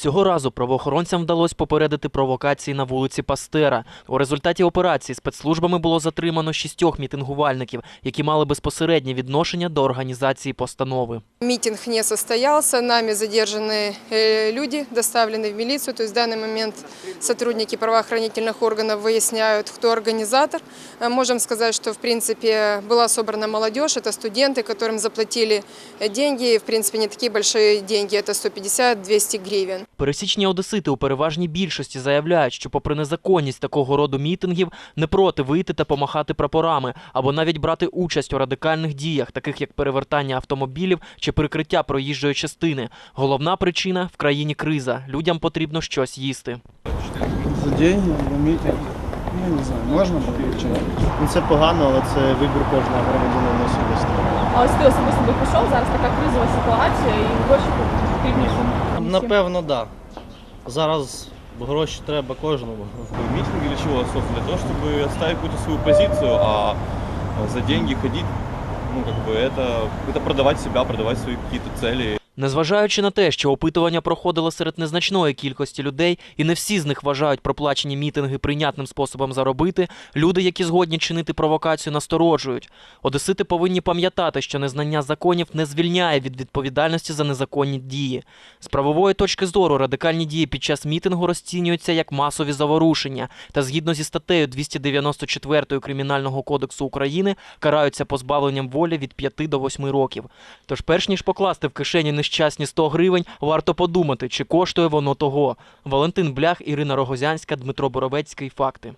Цього разу правоохоронцям вдалося попередити провокації на вулиці Пастера. У результаті операції спецслужбами було затримано шістьох мітингувальників, які мали безпосереднє відношення до організації постанови. Митинг не состоялся, нами задержаны э, люди, доставлены в милицию. То есть в данный момент сотрудники правоохранительных органов выясняют, кто организатор. Э, Можем сказать, что в принципе была собрана молодежь, это студенты, которым заплатили э, деньги, в принципе не такие большие деньги, это 150-200 гривен. Пересічні одесити у переважній більшості заявляють, що попри незаконність такого роду мітингів не проти вийти та помахати прапорами або навіть брати участь у радикальних діях, таких як перевертання автомобілів чи прикриття проїжджої частини. Головна причина в країні криза. Людям потрібно щось їсти. За деньги, в мітинг. Ну, не знаю, можна чи ні? Ну, це погано, але це вибір кожного громадянина особисто. А ось ти особисто би пішов, зараз така кризова ситуація і гроші потрібні. всім. Напевно, так. Да. Зараз гроші треба кожному. Митинг для чего, собственно? Для того, чтобы отставить какую-то свою позицию, а за деньги ходить, ну, как бы, это, это продавать себя, продавать свои какие-то цели. Незважаючи на те, що опитування проходило серед незначної кількості людей, і не всі з них вважають проплачені мітинги прийнятним способом заробити, люди, які згодні чинити провокацію, насторожують. Одесити повинні пам'ятати, що незнання законів не звільняє від відповідальності за незаконні дії. З правової точки зору радикальні дії під час мітингу розцінюються як масові заворушення, та згідно зі статтею 294 Кримінального кодексу України караються позбавленням волі від 5 до 8 років. Тож, перш ніж покласти в кишені нещасні 100 гривень, варто подумати, чи коштує воно того. Валентин Блях, Ірина Рогозянська, Дмитро Боровецький. Факти.